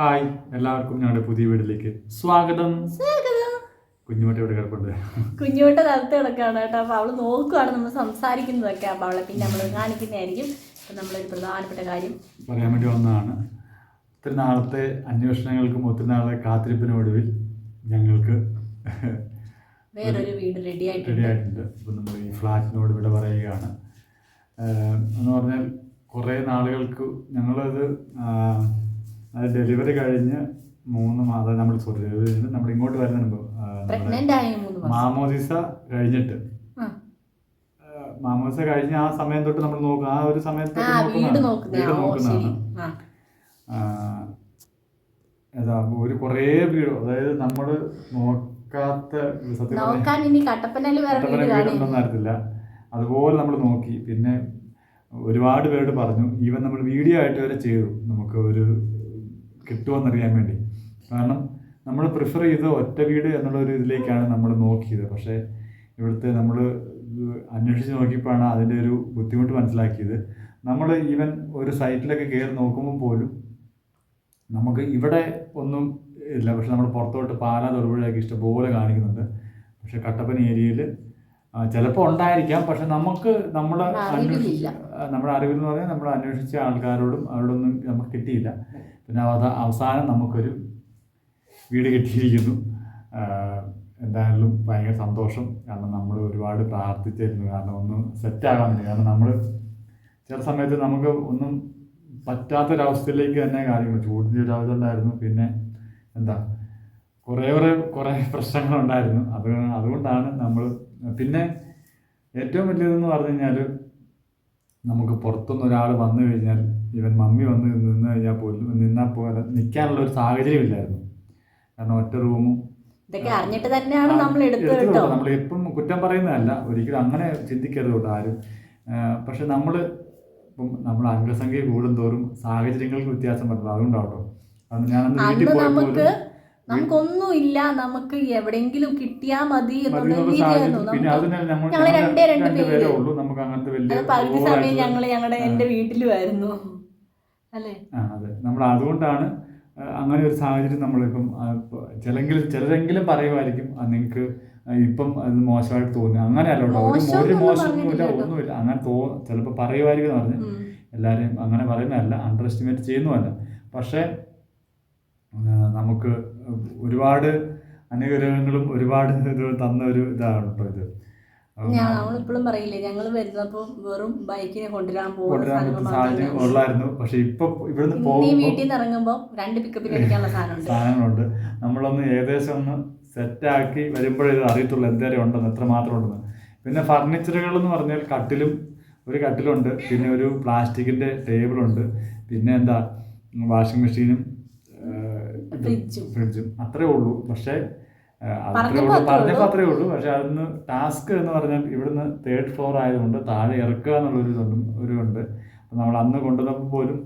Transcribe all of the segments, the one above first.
Hi എല്ലാവർക്കും ഞങ്ങളുടെ പുതിയ വീട്ടിലേക്ക് സ്വാഗതം. കുഞ്ഞുമോട്ട ഇവിടെ കിടപ്പുണ്ട്? കുഞ്ഞുമോട്ട തലത്ത് കിടക്കാണ് കേട്ടോ. അപ്പോൾ അവൾ നോക്കുവാണ് നമ്മൾ സംസാരിക്കുന്നതൊക്കെ. അപ്പോൾ അവളെ പിന്നെ നമ്മൾ കാണിക്കുന്നതായിരിക്കും. അപ്പം നമ്മളൊരു പ്രധാനപ്പെട്ട കാര്യം. പറയാൻ വേണ്ടി വന്നതാണ്. ഒത്തിരി നാളത്തെ അന്വേഷണങ്ങൾക്കും ഒത്തിരി നാളെ കാത്തിരിപ്പിനൊടുവിൽ ഞങ്ങൾക്ക് വേറൊരു വീട് റെഡി ആയിട്ടുണ്ട്. റെഡി ആയിട്ടുണ്ട്. ഇപ്പം നമ്മൾ ഈ ഫ്ലാറ്റിനോട് ഇവിടെ പറയുകയാണ്. എന്ന് പറഞ്ഞാൽ കുറേ നാളുകൾക്ക് ഞങ്ങളത് അത് ഡെലിവറി കഴിഞ്ഞ് മൂന്ന് മാസം നമ്മൾ സോറി ഡെലിവറി കഴിഞ്ഞ് നമ്മൾ ഇങ്ങോട്ട് വരുന്ന മാമോദിസ കഴിഞ്ഞിട്ട്. മാമോദിസ കഴിഞ്ഞ് ആ സമയം തൊട്ട് നമ്മൾ നോക്കുക ആ ഒരു സമയത്ത് വീട് നോക്കുന്നതാണ്. ഏതാ ഒരു കുറേ വീട് അതായത് നമ്മൾ നോക്കാത്ത വീടൊന്നും അതുപോലെ നമ്മൾ നോക്കി. പിന്നെ ഒരുപാട് പേരോട് പറഞ്ഞു ഈവൻ നമ്മൾ വീഡിയോ ആയിട്ട് വരെ ചെയ്തു. നമുക്ക് ഒരു കിട്ടുമെന്നറിയാൻ വേണ്ടി. കാരണം നമ്മൾ പ്രിഫർ ചെയ്ത ഒറ്റ വീട് എന്നുള്ള ഒരു ഇതിലേക്കാണ് നമ്മൾ നോക്കിയത്. പക്ഷേ ഇവിടുത്തെ നമ്മൾ അന്വേഷിച്ച് നോക്കിയപ്പോഴാണ് അതിന്റെ ഒരു ബുദ്ധിമുട്ട് മനസ്സിലാക്കിയത്. നമ്മൾ ഈവൻ ഒരു സൈറ്റിലൊക്കെ കയറി നോക്കുമ്പോൾ പോലും നമുക്ക് ഇവിടെ ഒന്നും ഇല്ല. പക്ഷെ നമ്മൾ പുറത്തോട്ട് പാലാ തൊടുപുഴയൊക്കെ ഇഷ്ടംപോലെ കാണിക്കുന്നുണ്ട്. പക്ഷേ കട്ടപ്പന ഏരിയയിൽ ചിലപ്പോൾ ഉണ്ടായിരിക്കാം പക്ഷെ നമുക്ക് നമ്മൾ അന്വേഷിച്ച നമ്മുടെ അറിവിൽ എന്ന് പറഞ്ഞാൽ നമ്മൾ അന്വേഷിച്ച ആൾക്കാരോടും അവരോടൊന്നും നമുക്ക് കിട്ടിയില്ല. പിന്നെ അത് അവസാനം നമുക്കൊരു വീട് കിട്ടിയിരിക്കുന്നു. എന്തായാലും ഭയങ്കര സന്തോഷം. കാരണം നമ്മൾ ഒരുപാട് പ്രാർത്ഥിച്ചിരുന്നു. കാരണം ഒന്നും സെറ്റാകാൻ വേണ്ടി. കാരണം നമ്മൾ ചില സമയത്ത് നമുക്ക് ഒന്നും പറ്റാത്തൊരവസ്ഥയിലേക്ക് തന്നെ കാര്യങ്ങൾ ചൂടിന്റെ ഒരു അവസ്ഥ ഉണ്ടായിരുന്നു. പിന്നെ എന്താ കുറേ കുറേ കുറേ പ്രശ്നങ്ങളുണ്ടായിരുന്നു. അത് അതുകൊണ്ടാണ് നമ്മൾ പിന്നെ ഏറ്റവും വലിയതെന്ന് പറഞ്ഞു കഴിഞ്ഞാൽ നമുക്ക് പുറത്തുനിന്ന് ഒരാൾ വന്നു കഴിഞ്ഞാൽ ഇവൻ മമ്മി വന്ന് നിന്ന് കഴിഞ്ഞാൽ പോലും നിന്നാൽ പോലെ നിൽക്കാനുള്ള ഒരു സാഹചര്യം ഇല്ലായിരുന്നു. കാരണം ഒറ്റ റൂമും ഇതൊക്കെ അറിഞ്ഞിട്ട് തന്നെയാണ് നമ്മൾ എടുത്തത്. നമ്മൾ എപ്പം കുറ്റം പറയുന്നതല്ല ഒരിക്കലും അങ്ങനെ ചിന്തിക്കരുത് കേട്ടോ ആരും. പക്ഷെ നമ്മൾ ഇപ്പം നമ്മൾ അംഗസംഖ്യ കൂടുന്തോറും സാഹചര്യങ്ങൾക്ക് വ്യത്യാസം വരുന്നത് അതുകൊണ്ടാട്ടോ അത് ഞാനന്ന് വീട്ടിൽ പോയപ്പോൾ നമുക്കൊന്നും ഇല്ല നമുക്ക് എവിടെങ്കിലും കിട്ടിയാ മതി ഞങ്ങൾ രണ്ടേ രണ്ട് പേര്. പകുതി സമയം ഞങ്ങൾ ഞങ്ങളുടെ എന്റെ വീട്ടിലുമായിരുന്നു. അല്ലേ? നമ്മൾ അതുകൊണ്ടാണ് അങ്ങനെ ഒരു സാഹചര്യം നമ്മളിപ്പം ചിലെങ്കിലും ചിലരെങ്കിലും പറയുമായിരിക്കും നിങ്ങൾക്ക് ഇപ്പം അത് മോശമായിട്ട് തോന്നി അങ്ങനെ അല്ലോ ഒരു ഒരു മോശമൊന്നും മോശമൊന്നുമില്ല ഒന്നുമില്ല. അങ്ങനെ തോ ചിലപ്പോൾ പറയുമായിരിക്കും എന്ന് പറഞ്ഞു. എല്ലാവരെയും അങ്ങനെ പറയുന്നതല്ല. അണ്ടർ എസ്റ്റിമേറ്റ് ചെയ്യുന്നതല്ല. പക്ഷേ നമുക്ക് ഒരുപാട് അനുഗ്രഹങ്ങളും ഒരുപാട് ഇത് തന്ന ഒരു ഇതാണ് കേട്ടോ ഇത്. നമ്മളിപ്പോഴും പറയില്ലേ ഞങ്ങൾ വരുന്നപ്പോ വെറും ബൈക്കിനെ കൊണ്ടുവരാൻ പോകുന്ന പക്ഷെ ഇപ്പൊ ഇവിടുന്ന് വീട്ടിൽ നിന്ന് ഇറങ്ങുമ്പോ രണ്ട് പിക്കപ്പിൽ അടിക്കാനുള്ള സാധനമുണ്ട്. സാധനങ്ങളുണ്ട്. നമ്മളൊന്ന് ഏകദേശം ഒന്ന് സെറ്റാക്കി വരുമ്പോഴേ ഇത് അറിയത്തുള്ളൂ എന്തേലും ഉണ്ടെന്ന് എത്ര മാത്രം ഉണ്ടെന്ന്. പിന്നെ ഫർണിച്ചറുകൾ എന്ന് പറഞ്ഞാൽ കട്ടിലും ഒരു കട്ടിലുണ്ട്. പിന്നെ ഒരു പ്ലാസ്റ്റിക്കിന്റെ ടേബിളുണ്ട് പിന്നെ എന്താ? വാഷിംഗ് മെഷീനും ഫ്രിഡ്ജും. അത്രേ ഉള്ളൂ. പക്ഷേ അത്രേ പറഞ്ഞപ്പോ ഉള്ളൂ. അത്രേ പറഞ്ഞപ്പോൾ ഉള്ളൂ. അത്രേ ഉള്ളൂ. പക്ഷെ അതൊന്ന് ടാസ്ക് എന്ന് പറഞ്ഞാൽ ഇവിടുന്ന് തേർഡ് ഫ്ലോർ ആയതുകൊണ്ട് താഴെ ഇറക്കുക എന്നുള്ളൊരു ഒരു ഉണ്ട്. നമ്മൾ അന്ന് കൊണ്ടുവന്നപ്പോൾ പോലും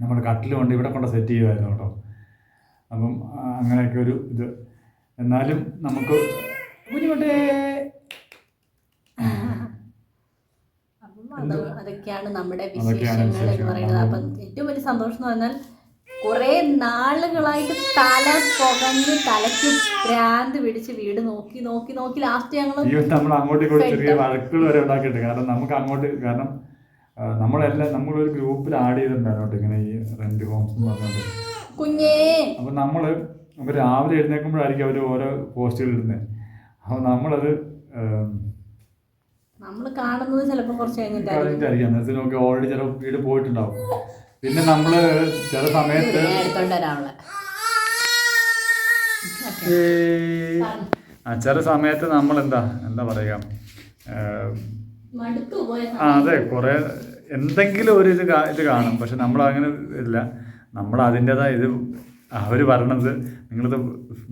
നമ്മൾ കട്ടിൽ കൊണ്ട് ഇവിടെ കൊണ്ട് സെറ്റ് ചെയ്യുമായിരുന്നു കേട്ടോ. അപ്പം അങ്ങനെയൊക്കെ ഒരു ഇത്. എന്നാലും നമുക്ക് ബുദ്ധിമുട്ടേ അതൊക്കെയാണ് നമ്മുടെ വിശേഷങ്ങൾ എന്ന് പറയുന്നത്. അപ്പം ഏറ്റവും വലിയ സന്തോഷം എന്ന് പറഞ്ഞാൽ കുറെ നാളുകളായിട്ട് തല പുകഞ്ഞ് തലയ്ക്ക് ഭ്രാന്ത് പിടിച്ച് വീട് നോക്കി നോക്കി നോക്കി ലാസ്റ്റ് ഞങ്ങൾ നമ്മൾ അങ്ങോട്ട് ചെറിയ വഴക്കുകൾ വരെ ഉണ്ടാക്കിയിട്ട് കാരണം നമുക്ക് അങ്ങോട്ട് കാരണം നമ്മളെല്ലാം നമ്മളൊരു ഗ്രൂപ്പിൽ ആഡ് ചെയ്തിട്ടുണ്ടായിരുന്നു ഇങ്ങനെ ഈ റെന്റ് ഹോംസ് എന്ന് പറഞ്ഞിട്ട്. കുഞ്ഞേ. അപ്പൊ നമ്മൾ അപ്പൊ രാവിലെ എഴുന്നേൽക്കുമ്പോഴായിരിക്കും അവർ ഓരോ പോസ്റ്റുകൾ ഇടുന്നത് അപ്പൊ നമ്മളത് നമ്മൾ കാണുന്നത് ചിലപ്പോൾ കുറച്ച് കഴിഞ്ഞിട്ടായിരിക്കും. ഓൾറെഡി ചിലപ്പോൾ വീട് പോയിട്ടുണ്ടാവും. പിന്നെ നമ്മൾ ചില സമയത്ത്. ആ ചില സമയത്ത് നമ്മൾ എന്താ എന്താ പറയുക ആ അതെ കുറേ എന്തെങ്കിലും ഒരു ഇത് ഇത് കാണും. പക്ഷെ നമ്മൾ അങ്ങനെ ഇല്ല. നമ്മൾ അതിന്റെതായ ഇത് അവർ പറയണത് നിങ്ങളിത്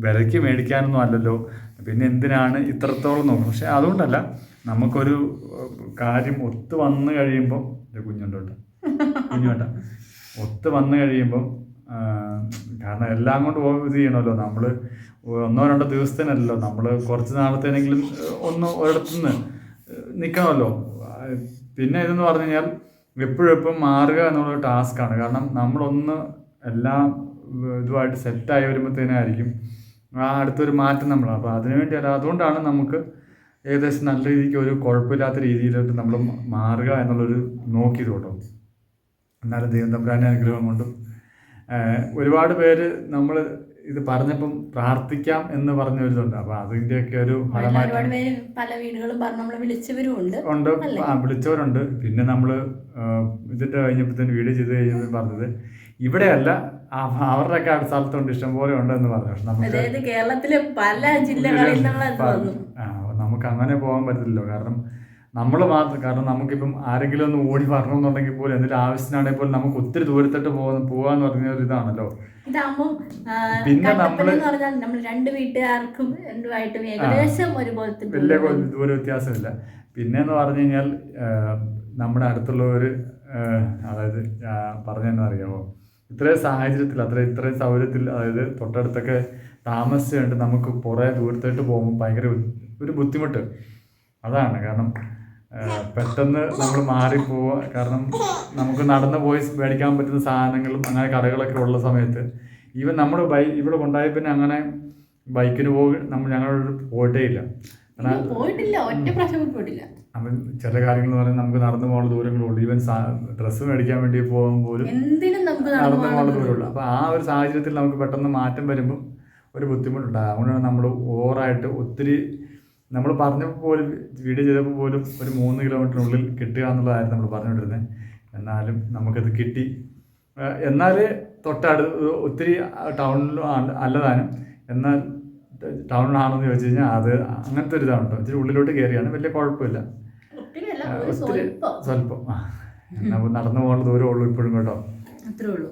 വിലയ്ക്ക് മേടിക്കാനൊന്നും അല്ലല്ലോ. പിന്നെ എന്തിനാണ് ഇത്രത്തോളം നോക്കുന്നത് പക്ഷെ അതുകൊണ്ടല്ല നമുക്കൊരു കാര്യം ഒത്തു വന്നു കഴിയുമ്പോൾ ഇത് കുഞ്ഞുണ്ട് കേട്ടോ കുഞ്ഞു വേണ്ട. ഒത്ത് വന്നു കഴിയുമ്പം കാരണം എല്ലാം കൊണ്ട് ഇത് ചെയ്യണമല്ലോ. നമ്മൾ ഒന്നോ രണ്ടോ ദിവസത്തിനല്ലോ നമ്മൾ കുറച്ച് നാളത്തേനെങ്കിലും ഒന്ന് ഒരിടത്തുനിന്ന് നിൽക്കണമല്ലോ പിന്നെ ഇതെന്ന് പറഞ്ഞു കഴിഞ്ഞാൽ എപ്പോഴും എപ്പോഴും മാറുക എന്നുള്ള ടാസ്ക്കാണ് കാരണം നമ്മളൊന്ന് എല്ലാം ഇതുമായിട്ട് സെറ്റായി വരുമ്പോഴത്തേനായിരിക്കും ആ അടുത്തൊരു മാറ്റം നമ്മൾ അപ്പോൾ അതിനുവേണ്ടി അല്ല അതുകൊണ്ടാണ് നമുക്ക് ഏകദേശം നല്ല രീതിക്ക് ഒരു കുഴപ്പമില്ലാത്ത രീതിയിലോട്ട് നമ്മൾ മാറുക എന്നുള്ളൊരു നോക്കിയത് കേട്ടോ. എന്നാലും ദൈവം തമ്പുരാന്റെ അനുഗ്രഹം കൊണ്ടും ഒരുപാട് പേര് നമ്മൾ ഇത് പറഞ്ഞപ്പം പ്രാർത്ഥിക്കാം എന്ന് പറഞ്ഞ ഒരു ഇതുണ്ട്. അപ്പോൾ അതിന്റെയൊക്കെ ഒരു ഫലമായിട്ട് പല വീടുകളും പറഞ്ഞ് നമ്മളെ വിളിച്ചവരും ഉണ്ട്. ഉണ്ട്? ആ, വിളിച്ചവരുണ്ട്. പിന്നെ നമ്മൾ ഇതിന്റെ കഴിഞ്ഞപ്പോഴത്തേന് വീഡിയോ ചെയ്ത് കഴിഞ്ഞപ്പോൾ പറഞ്ഞത് ഇവിടെയല്ല അവരുടെയൊക്കെ അടുത്ത സ്ഥലത്തുണ്ട് ഇഷ്ടംപോലെ ഉണ്ടെന്ന് പറഞ്ഞു. പക്ഷെ നമുക്ക് കേരളത്തിലെ പല ജില്ലകളിൽ നമുക്ക് അങ്ങനെ പോകാൻ പറ്റില്ലല്ലോ കാരണം നമ്മൾ മാത്രം കാരണം നമുക്കിപ്പം ആരെങ്കിലും ഒന്ന് ഓടി വരണമെന്നുണ്ടെങ്കിൽ പോലും എന്തെങ്കിലും ആവശ്യത്തിനാണെങ്കിൽ പോലും നമുക്ക് ഒത്തിരി ദൂരത്തോട്ട് പോകുന്ന പോകാന്ന് പറഞ്ഞ ഒരു ഇതാണല്ലോ. ഇതാകുമ്പോൾ പിന്നെ നമ്മൾ നമ്മൾ രണ്ട് വീട്ടുകാർക്കും രണ്ടുമായിട്ടും ഏകദേശം ഒരുപോലത്തെ വലിയ ദൂരം. വ്യത്യാസമില്ല. പിന്നെ എന്ന് പറഞ്ഞു കഴിഞ്ഞാൽ നമ്മുടെ അടുത്തുള്ള ഒരു അതായത് പറഞ്ഞു പറഞ്ഞതെന്ന് അറിയാമോ ഇത്രയും സാഹചര്യത്തിൽ അത്ര ഇത്രയും സൗകര്യത്തിൽ അതായത് തൊട്ടടുത്തൊക്കെ താമസിച്ചുകൊണ്ട് നമുക്ക് കുറേ ദൂരത്തോട്ട് പോകുമ്പോൾ ഭയങ്കര ഒരു- ബുദ്ധിമുട്ട്. അതാണ് കാരണം പെട്ടെന്ന് നമ്മൾ മാറിപ്പോവുക കാരണം നമുക്ക് നടന്നു പോയി മേടിക്കാൻ പറ്റുന്ന സാധനങ്ങളും അങ്ങനെ കടകളൊക്കെ ഉള്ള സമയത്ത് ഈവൻ നമ്മൾ ബൈ ഇവിടെ കൊണ്ടായി പിന്നെ അങ്ങനെ ബൈക്കിന് പോകും നമ്മൾ ഞങ്ങളോട് പോയിട്ടേ ഇല്ല പോയിട്ടില്ല. ഒറ്റ പ്രാവശ്യം പോലും പോയിട്ടില്ല. അപ്പം ചില കാര്യങ്ങൾ പറഞ്ഞാൽ നമുക്ക് നടന്നു പോകാനുള്ള ദൂരങ്ങളുള്ളൂ ഈവൻ ഡ്രസ്സ് മേടിക്കാൻ വേണ്ടി പോകാൻ പോലും നടന്നു പോകുന്ന പോകാനുള്ള ദൂരമുള്ളൂ അപ്പോൾ ആ ഒരു സാഹചര്യത്തിൽ നമുക്ക് പെട്ടെന്ന് മാറ്റം വരുമ്പോൾ ഒരു ബുദ്ധിമുട്ടുണ്ടാകും അതുകൊണ്ടാണ് നമ്മൾ ഓവറായിട്ട് ഒത്തിരി നമ്മൾ പറഞ്ഞപ്പോൾ പോലും വീഡിയോ ചെയ്തപ്പോൾ പോലും ഒരു മൂന്ന് കിലോമീറ്ററിനുള്ളിൽ കിട്ടുക എന്നുള്ളതായിരുന്നു നമ്മൾ പറഞ്ഞുകൊണ്ടിരുന്നത്. എന്നാലും നമുക്കത് കിട്ടി. എന്നാൽ തൊട്ടടു ഒത്തിരി ടൗണിലും അല്ലതാനും എന്നാൽ ടൗണിലാണെന്ന് ചോദിച്ചു കഴിഞ്ഞാൽ അത് അങ്ങനത്തെ ഒരു ഇതാണ് കേട്ടോ ഇച്ചിരി ഉള്ളിലോട്ട് കയറിയാണ്. വലിയ കുഴപ്പമില്ല. ഒത്തിരി സ്വല്പം. എന്നാ നടന്നു പോകാനുള്ള ദൂരമേ ഉള്ളൂ ഇപ്പോഴും കേട്ടോ. അത്രേ ഉള്ളൂ.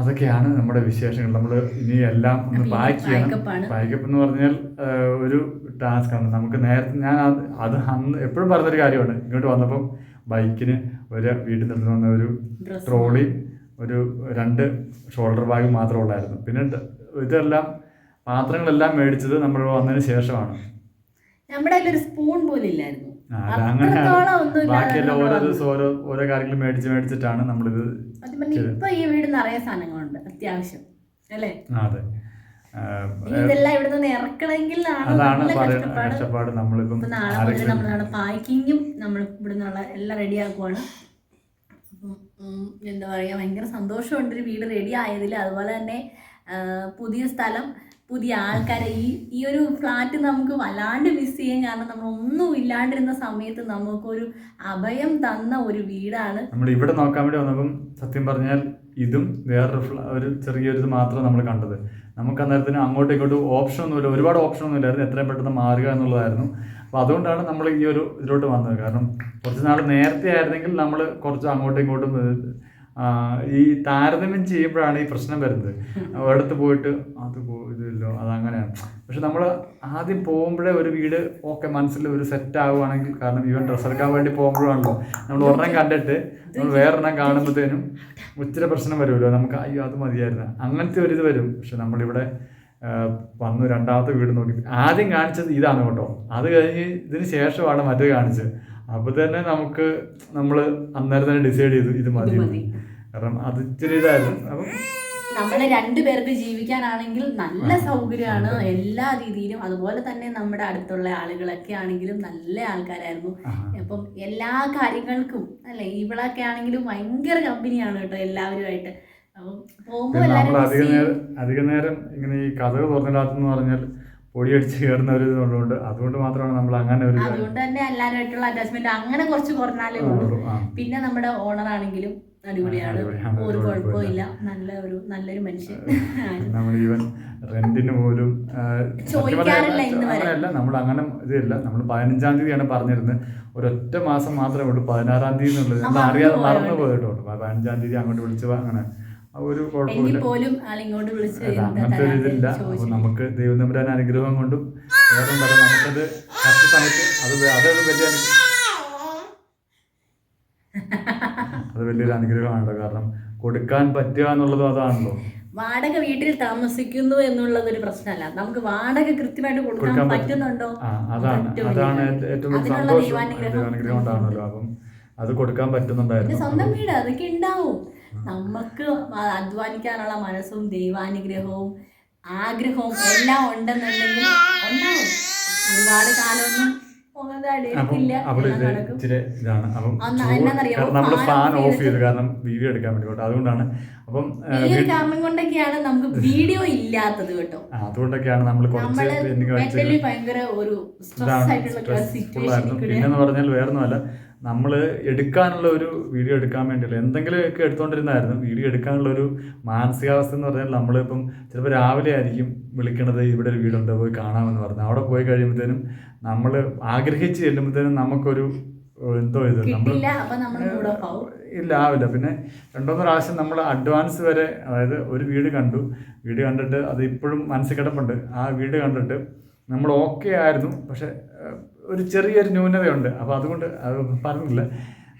അതൊക്കെയാണ് നമ്മുടെ വിശേഷങ്ങൾ. നമ്മൾ ഇനി എല്ലാം ഒന്ന് പാക്ക് ചെയ്യണം. ബാക്കപ്പ് പാക്കപ്പ് എന്ന് പറഞ്ഞാൽ ഒരു ടാസ്ക് ആണ്. നമുക്ക് നേരത്തെ ഞാൻ അത് അത് അന്ന് എപ്പോഴും പറഞ്ഞൊരു കാര്യമാണ്. ഇങ്ങോട്ട് വന്നപ്പം ബൈക്കിന് ഒരു വീട്ടിൽ നിന്ന് വന്ന ഒരു ട്രോളി ഒരു രണ്ട് ഷോൾഡർ ബാഗ് മാത്രമേ ഉള്ളായിരുന്നു. പിന്നെ ഇതെല്ലാം പാത്രങ്ങളെല്ലാം മേടിച്ചത് നമ്മൾ വന്നതിന് ശേഷമാണ്. നമ്മുടെ കയ്യിൽ ഒരു സ്പൂൺ പോലും ഇല്ലായിരുന്നു. ബാക്കിയെല്ലാം ഓരോ ദിവസം ഓരോ ഓരോ കാര്യങ്ങൾ മേടിച്ച് മേടിച്ചിട്ടാണ് നമ്മളിത് ഇപ്പൊ ഈ വീട് നിറയെ സാധനങ്ങളുണ്ട് അത്യാവശ്യം അല്ലേ? അതെ. ഇതെല്ലാം ഇവിടെ നിന്ന് ഇറക്കണമെങ്കിൽ അതാണ് കഷ്ടപ്പാട്. നമ്മളിപ്പം നാളെ മുതൽ ആരെങ്കിലും പാക്കിങ്ങും നമ്മൾ ഇവിടെ നിന്നുള്ള എല്ലാം റെഡി ആക്കുവാണ് എന്താ പറയുക ഭയങ്കര സന്തോഷമുണ്ട് ഒരു വീട് റെഡി ആയതിൽ അതുപോലെ തന്നെ പുതിയ സ്ഥലം പുതിയ ആൾക്കാരെ ഈ ഈ ഒരു ഫ്ലാറ്റ് നമുക്ക് വല്ലാണ്ട് മിസ് ചെയ്യാൻ കാരണം നമ്മൾ ഒന്നും ഇല്ലാണ്ടിരുന്ന സമയത്ത് നമുക്കൊരു അഭയം തന്ന ഒരു വീടാണ്. നമ്മൾ ഇവിടെ നോക്കാൻ വേണ്ടി വന്നപ്പം സത്യം പറഞ്ഞാൽ ഇതും വേറൊരു ഒരു ചെറിയൊരു ഇത് മാത്രം നമ്മൾ കണ്ടത്. നമുക്ക് അന്നേരത്തിന് അങ്ങോട്ടും ഇങ്ങോട്ടും ഓപ്ഷൻ ഒന്നുമില്ല ഒരുപാട് ഓപ്ഷൻ ഒന്നും ഇല്ലായിരുന്നു എത്രയും പെട്ടെന്ന് മാറുക എന്നുള്ളതായിരുന്നു. അപ്പോൾ അതുകൊണ്ടാണ് നമ്മൾ ഈ ഒരു ഇതിലോട്ട് വന്നത്. കാരണം കുറച്ച് നാൾ നേരത്തെ ആയിരുന്നെങ്കിൽ നമ്മൾ കുറച്ച് അങ്ങോട്ടും ഇങ്ങോട്ടും ഈ താരതമ്യം ചെയ്യുമ്പോഴാണ് ഈ പ്രശ്നം വരുന്നത്. ഒരിടത്ത് പോയിട്ട് അത് ഇതില്ലോ അതങ്ങനെയാണ്. പക്ഷെ നമ്മൾ ആദ്യം പോകുമ്പോഴേ ഒരു വീട് ഓക്കെ മനസ്സിൽ ഒരു സെറ്റ് ആവുകയാണെങ്കിൽ കാരണം ഈവൻ ഡ്രസ്സ് എടുക്കാൻ വേണ്ടി പോകുമ്പോഴാണല്ലോ. നമ്മൾ ഒരെണ്ണം കണ്ടിട്ട് നമ്മൾ വേറൊരെണ്ണം കാണുമ്പോഴത്തേനും ഒത്തിരി പ്രശ്നം വരുമല്ലോ. നമുക്ക് അയ്യോ അത് മതിയായിരുന്നു. അങ്ങനത്തെ ഒരു ഇത് വരും. പക്ഷെ നമ്മളിവിടെ വന്നു രണ്ടാമത്തെ വീട് നോക്കി. ആദ്യം കാണിച്ചത് ഇതാണ് കേട്ടോ. അത് കഴിഞ്ഞ് ഇതിന് ശേഷമാണ് മറ്റേ കാണിച്ചത്. അപ്പോൾ തന്നെ നമുക്ക് നമ്മൾ അന്നേരം തന്നെ ഡിസൈഡ് ചെയ്തു ഇത് മതി. കാരണം അത് ഇച്ചിരി ഇതായിരുന്നു. അപ്പം നമ്മളെ രണ്ടുപേർക്ക് ജീവിക്കാനാണെങ്കിൽ നല്ല സൗകര്യമാണ്. എല്ലാ രീതിയിലും. അതുപോലെ തന്നെ നമ്മുടെ അടുത്തുള്ള ആളുകളൊക്കെ ആണെങ്കിലും നല്ല ആൾക്കാരായിരുന്നു. അപ്പം എല്ലാ കാര്യങ്ങൾക്കും അല്ലെ ഇവളൊക്കെ ആണെങ്കിലും ഭയങ്കര കമ്പനിയാണ് കേട്ടോ എല്ലാവരുമായിട്ട്. നമ്മൾ അധിക നേരം അധിക നേരം ഇങ്ങനെ ഈ കഥകൾ തുറന്നിടാത്തെന്ന് പറഞ്ഞാൽ പൊടിയടിച്ച് കയറുന്ന ഒരു ഇതുള്ളതുകൊണ്ട് അതുകൊണ്ട് മാത്രമാണ് നമ്മൾ അങ്ങനെ ഒരു അതുകൊണ്ട് തന്നെ എല്ലാവരുമായിട്ടുള്ള അറ്റാച്ച്മെന്റ് അങ്ങനെ കുറച്ച് കുറഞ്ഞാലേ ഉള്ളൂ. പിന്നെ നമ്മുടെ ഓണർ ആണെങ്കിലും അടിപൊളിയാണ്. ഒരു കുഴപ്പമില്ല നല്ല ഒരു നല്ലൊരു മനുഷ്യൻ. നമ്മൾ ഈവൻ റെന്റിന് പോലും. അങ്ങനെയല്ല. നമ്മൾ അങ്ങനെ ഇതില്ല. നമ്മൾ പതിനഞ്ചാം തീയതിയാണ് പറഞ്ഞിരുന്നത്. ഒരൊറ്റ മാസം മാത്രമേ ഉള്ളൂ. പതിനാറാം തീയതി എന്നുള്ളത്. നമ്മൾ അറിയാതെ. മറന്നു പോയിട്ടുള്ളൂ. പതിനഞ്ചാം തീയതി അങ്ങോട്ട് വിളിച്ചു അങ്ങനെ. ഒരു കുഴപ്പമില്ല അങ്ങനത്തെ ഒരു ഇതില്ല. നമുക്ക് ദൈവം തമ്പുരാൻ അനുഗ്രഹം കൊണ്ടും വേറെ നമുക്കത് കറക്റ്റ് സമയത്ത് അത് അതൊരു വലിയ അനു- അത് വലിയൊരു അനുഗ്രഹമാണല്ലോ. കാരണം കൊടുക്കാൻ പറ്റുക എന്നുള്ളതും അതാണല്ലോ. വാടക വീട്ടിൽ താമസിക്കുന്നു എന്നുള്ളത് ഒരു പ്രശ്നമല്ല. നമുക്ക് വാടക കൃത്യമായിട്ട് കൊടുക്കാൻ പറ്റുന്നുണ്ടോ? അതാണ്. അതാണ് ഏറ്റവും സന്തോഷം. ഉണ്ടാണല്ലോ. അപ്പം അത് കൊടുക്കാൻ പറ്റുന്നുണ്ടായിരുന്നു. സ്വന്തം വീട് അതൊക്കെ ഉണ്ടാവും. നമുക്ക് അധ്വാനിക്കാനുള്ള മനസ്സും ദൈവാനുഗ്രഹവും ആഗ്രഹവും എല്ലാം ഉണ്ടെന്നുണ്ടെങ്കിൽ ഉണ്ടാവും. ഒരുപാട് കാലമൊന്നും നമ്മൾ ഫാൻ ഓഫ് ചെയ്തു കാരണം വീഡിയോ എടുക്കാൻ വേണ്ടി കേട്ടോ. അതുകൊണ്ടാണ് അപ്പം കാരണം കൊണ്ടൊക്കെയാണ് നമുക്ക് വീഡിയോ ഇല്ലാത്തത് കേട്ടോ. അതുകൊണ്ടൊക്കെയാണ് നമ്മൾ കുറച്ച് എനിക്ക് ഭയങ്കര ഒരു സ്ട്രെസ് ആയിട്ടുള്ള സിറ്റുവേഷൻ പിന്നെന്ന് പറഞ്ഞാൽ വേറൊന്നുമല്ല. നമ്മൾ എടുക്കാനുള്ള ഒരു വീഡിയോ എടുക്കാൻ വേണ്ടിയില്ല? എന്തെങ്കിലുമൊക്കെ എടുത്തുകൊണ്ടിരുന്നായിരുന്നു വീഡിയോ എടുക്കാനുള്ള ഒരു മാനസികാവസ്ഥ എന്ന് പറഞ്ഞാൽ നമ്മളിപ്പം ചിലപ്പോൾ രാവിലെ ആയിരിക്കും വിളിക്കണത് ഇവിടെ ഒരു വീടുണ്ട് പോയി കാണാമെന്ന് പറഞ്ഞു. അവിടെ പോയി കഴിയുമ്പോഴത്തേനും നമ്മൾ ആഗ്രഹിച്ച് ചെല്ലുമ്പോഴത്തേനും നമുക്കൊരു എന്തോ ഇത് നമ്മൾ ഇല്ല ആവില്ല. പിന്നെ രണ്ടോ പ്രാവശ്യം നമ്മൾ അഡ്വാൻസ് വരെ അതായത് ഒരു വീട് കണ്ടു. വീട് കണ്ടിട്ട് അത് ഇപ്പോഴും മനസ്സിൽ കിടപ്പുണ്ട്. ആ വീട് കണ്ടിട്ട് നമ്മൾ ഓക്കെ ആയിരുന്നു. പക്ഷെ ഒരു ചെറിയൊരു ന്യൂനതയുണ്ട്. അപ്പോൾ അതുകൊണ്ട് അത് പറഞ്ഞില്ല.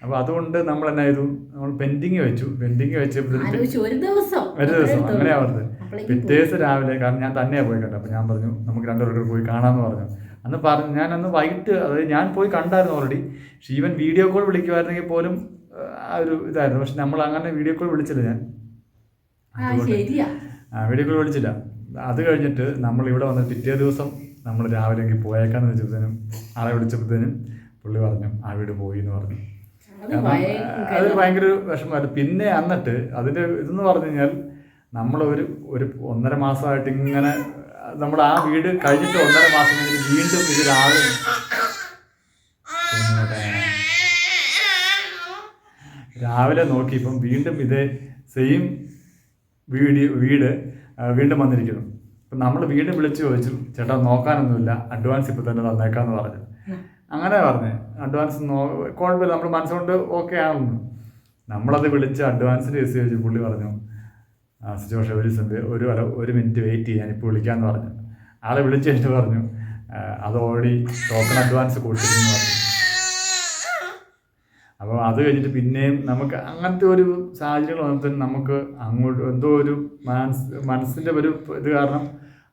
അപ്പോൾ അതുകൊണ്ട് നമ്മൾ എന്നാ ചെയ്തു? നമ്മൾ പെൻഡിങ് വെച്ചു. പെൻഡിങ് വെച്ചപ്പോഴത്തേക്കും ഒരു ദിവസം. ഒരു ദിവസം. അങ്ങനെയാ പറഞ്ഞത്. അപ്പോഴേക്കും പിറ്റേ ദിവസം രാവിലെ കാരണം ഞാൻ തന്നെയാണ് പോയി കണ്ടത് അപ്പോൾ ഞാൻ പറഞ്ഞു നമുക്ക് രണ്ടുപേരും പോയി കാണാമെന്ന് പറഞ്ഞു. അന്ന് പറഞ്ഞു ഞാൻ അന്ന് വൈകിട്ട് അതായത് ഞാൻ പോയി കണ്ടായിരുന്നു ഓൾറെഡി പക്ഷേ ഈവൻ വീഡിയോ കോൾ വിളിക്കുമായിരുന്നെങ്കിൽ പോലും ആ, ഒരു ഇതായിരുന്നു. പക്ഷെ നമ്മൾ അങ്ങനെ വീഡിയോ കോൾ വിളിച്ചില്ല ഞാൻ. ആ വീഡിയോ കോൾ വിളിച്ചില്ല. അത് കഴിഞ്ഞിട്ട് നമ്മൾ ഇവിടെ വന്ന് പിറ്റേ ദിവസം നമ്മൾ രാവിലെ എങ്കിൽ പോയേക്കാന്ന് വെച്ചപ്പോഴത്തേനും ആളെ വിളിച്ചപ്പോഴത്തേനും പുള്ളി പറഞ്ഞു ആ വീട് പോയി എന്ന് പറഞ്ഞു. അത് ഭയങ്കര വിഷമമായിരുന്നു പിന്നെ എന്നിട്ട് അതിന്റെ ഇതെന്ന് പറഞ്ഞു കഴിഞ്ഞാൽ നമ്മൾ ഒരു ഒരു ഒന്നര മാസമായിട്ട് ഇങ്ങനെ നമ്മൾ ആ വീട് കഴിഞ്ഞിട്ട് ഒന്നര മാസം കഴിഞ്ഞിട്ട് വീണ്ടും ഇത് രാവിലെ രാവിലെ നോക്കി ഇപ്പം വീണ്ടും ഇതേ സെയിം വീഡിയോ വീട് വീണ്ടും വന്നിരിക്കുന്നു. അപ്പം നമ്മൾ വീണ്ടും വിളിച്ചു ചോദിച്ചു ചേട്ടാ നോക്കാനൊന്നുമില്ല. അഡ്വാൻസ് ഇപ്പം തന്നെ തന്നേക്കാന്ന് പറഞ്ഞു. അങ്ങനെ പറഞ്ഞു അഡ്വാൻസ് നോ കുഴപ്പമില്ല. നമ്മൾ മനസ്സുകൊണ്ട് ഓക്കെ ആണെന്ന്. നമ്മളത് വിളിച്ച് അഡ്വാൻസ് കേസ് ചോദിച്ചു പുള്ളി പറഞ്ഞു ആ സിറ്റുവേഷൻ ഒരു സെന്റ് ഒരു അല്ല ഒരു മിനിറ്റ് വെയിറ്റ് ചെയ്യാൻ ഇപ്പോൾ വിളിക്കാമെന്ന് പറഞ്ഞു. ആളെ വിളിച്ച് കഴിഞ്ഞിട്ട് പറഞ്ഞു "ആ, അത് ഓൾറെഡി ടോക്കൺ അഡ്വാൻസ് കൊടുത്തിരുന്നു പറഞ്ഞു. അപ്പോൾ അത് കഴിഞ്ഞിട്ട് പിന്നെയും നമുക്ക് അങ്ങനത്തെ ഒരു സാഹചര്യങ്ങൾ വന്നപ്പോൾ നമുക്ക് അങ്ങോട്ട് എന്തോ ഒരു മനസ് മനസ്സിന്റെ ഒരു ഇത് കാരണം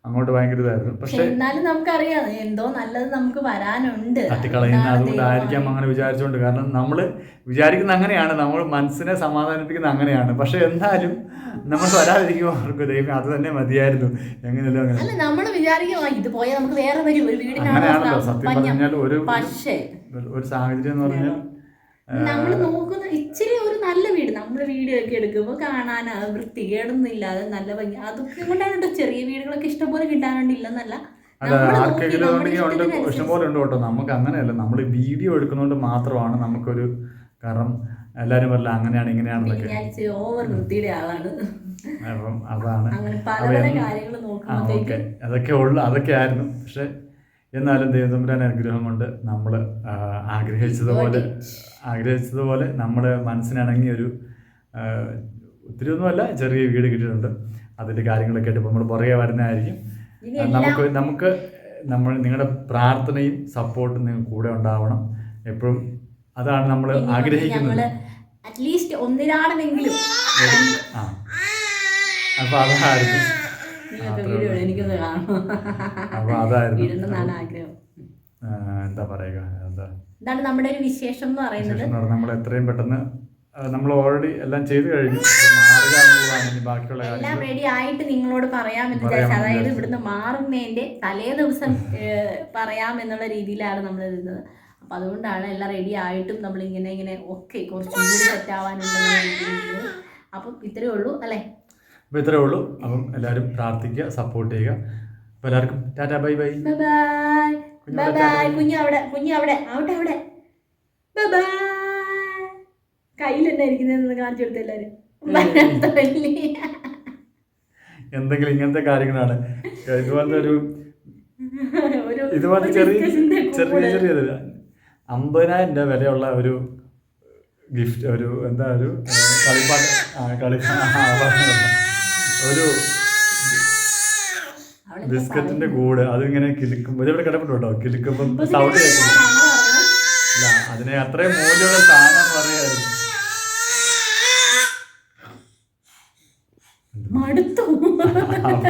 അങ്ങോട്ട് ഭയങ്കര ഇതായിരുന്നു. പക്ഷെ എന്നാലും നമുക്കറിയാം എന്തോ നല്ലത് നമുക്ക് വരാനുണ്ട്. തട്ടിക്കളയുന്ന അതുകൊണ്ടായിരിക്കാം അങ്ങനെ വിചാരിച്ചുകൊണ്ട് കാരണം നമ്മൾ വിചാരിക്കുന്ന അങ്ങനെയാണ് നമ്മൾ മനസ്സിനെ സമാധാനിപ്പിക്കുന്ന അങ്ങനെയാണ്. പക്ഷെ എന്തായാലും നമ്മൾ വരാതിരിക്കുമോ അവർക്ക് ദൈവം അത് തന്നെ മതിയായിരുന്നു. എങ്ങനെയല്ലോ അങ്ങനെ. നമ്മൾ വിചാരിക്കും "ആ, ഇത് പോയാൽ നമുക്ക് വേറെ വരും ഒരു അങ്ങനെയാണല്ലോ. സത്യം പറഞ്ഞാൽ ഒരു പക്ഷേ ഒരു സാഹചര്യം എന്ന് പറഞ്ഞാൽ നമ്മൾ നോക്കുന്ന ഇച്ചിരി ഒരു നല്ല വീട്. നമ്മൾ വീഡിയോ ഒക്കെ എടുക്കുമ്പോൾ കാണാൻ വൃത്തികേടൊന്നും ഇല്ലാതെ നല്ല ഭംഗി. അതൊക്കെ കൊണ്ടാണ് ചെറിയ വീടുകളൊക്കെ ഇഷ്ടംപോലെ കിട്ടാനുണ്ട് ഇല്ലെന്നല്ല. അല്ല ആർക്കെങ്കിലും ഉണ്ടെങ്കിൽ ഉണ്ട്. ഇഷ്ടംപോലെ ഉണ്ട് കേട്ടോ. നമുക്ക് അങ്ങനെയല്ല. നമ്മൾ വീഡിയോ എടുക്കുന്നതുകൊണ്ട് മാത്രമാണ് നമുക്കൊരു കാരണം എല്ലാവരും പറയില്ല അങ്ങനെയാണ് ഇങ്ങനെയാണെന്നൊക്കെ. അപ്പം അതാണ്. അതൊക്കെ ഉള്ളു. അതൊക്കെ ആയിരുന്നു. പക്ഷെ എന്നാലും ദൈവതമ്പുരാൻ അനുഗ്രഹം കൊണ്ട് നമ്മൾ ആഗ്രഹിച്ചതുപോലെ ആഗ്രഹിച്ചതുപോലെ നമ്മുടെ മനസ്സിനിണങ്ങിയ ഒരു ആ, ഒത്തിരി ഒന്നുമല്ല ചെറിയ വീട് കിട്ടിയിട്ടുണ്ട്. അതിന്റെ കാര്യങ്ങളൊക്കെ ആയിട്ട് നമ്മൾ പുറകെ വരുന്നതായിരിക്കും. നമുക്ക് നമുക്ക് നമ്മൾ നിങ്ങളുടെ പ്രാർത്ഥനയും സപ്പോർട്ടും നിങ്ങൾ കൂടെ ഉണ്ടാവണം. എപ്പോഴും അതാണ് നമ്മൾ ആഗ്രഹിക്കുന്നത്. അറ്റ്ലീസ്റ്റ് ഒന്നിനാണെങ്കിലും. ആ. അപ്പോൾ അതായിരുന്നു എനിക്കൊന്ന് കാണണം. അപ്പോൾ അതായിരുന്നു. ആഗ്രഹം. എന്താ പറയുക എന്താ? ഇതാണ് നമ്മുടെ ഒരു വിശേഷം എന്ന് പറയുന്നത്. നമ്മൾ എത്രയും പെട്ടെന്ന് നമ്മൾ ഓൾറെഡി എല്ലാം ചെയ്തു കഴിഞ്ഞു. മാറുക എന്നുള്ളതാണ് ബാക്കിയുള്ള എല്ലാം റെഡി ആയിട്ട് നിങ്ങളോട് പറയാമെന്ന് വിചാരിച്ചു. അതായത്. ഇവിടുന്ന് മാറുന്നതിന്റെ തലേ ദിവസം പറയാമെന്നുള്ള പറയാം എന്നുള്ള രീതിയിലാണ് നമ്മൾ ഇരുന്നത്. അപ്പൊ അതുകൊണ്ടാണ് എല്ലാം റെഡി ആയിട്ടും നമ്മൾ ഇങ്ങനെ ഇങ്ങനെ ഒക്കെ കുറച്ചും കൂടി സെറ്റ് ആവാനുണ്ടെന്നുള്ള രീതിയിൽ ഇരുന്നത്. അപ്പം ഇത്രയേ ഉള്ളൂ അല്ലേ? അപ്പോൾ ഇത്രേ ഉള്ളൂ. അപ്പം എല്ലാവരും പ്രാർത്ഥിക്കുക സപ്പോർട്ട് ചെയ്യുക. അപ്പോൾ എല്ലാവർക്കും ടാറ്റാ ബൈ ബൈ. കുഞ്ഞു അവിടെ കുഞ്ഞു അവിടെ അവിടെ. അവിടെ അവിടെ. Bye bye. കയ്യിൽ തന്നെ ഇരിക്കുന്നതെന്ന് കാണിച്ചു കൊടുത്ത എല്ലാവരും. എന്തെങ്കിലും ഇങ്ങനത്തെ കാര്യങ്ങളാണ്. ഇതുപോലത്തെ ഒരു ഇതുപോലത്തെ ചെറിയ ചെറിയ ചെറിയ അമ്പതിനായിരം രൂപ വിലയുള്ള ഒരു ഗിഫ്റ്റ് ഒരു എന്താ ഒരു കളിപ്പാട്ട കളിപ്പാട്ട് കളി. ഒരു ബിസ്ക്കറ്റിന്റെ കൂട് അതിങ്ങനെ കിലുക്കുമ്പോൾ ഇതിവിടെ കിടപ്പുണ്ട്? കേട്ടോ കിലുക്കുമ്പോൾ സൗണ്ട് കേൾക്കുന്നു അല്ല അതിനെ അത്രയും മൂല്യമുള്ള സാധനം പറയായിരുന്നു.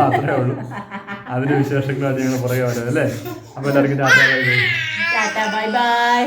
അത്രേ ഉള്ളൂ. അതിന്റെ വിശേഷങ്ങളാണ് ഞങ്ങൾ വരുന്നത് അല്ലേ? അപ്പൊ എല്ലാവർക്കും ബൈ ബൈ.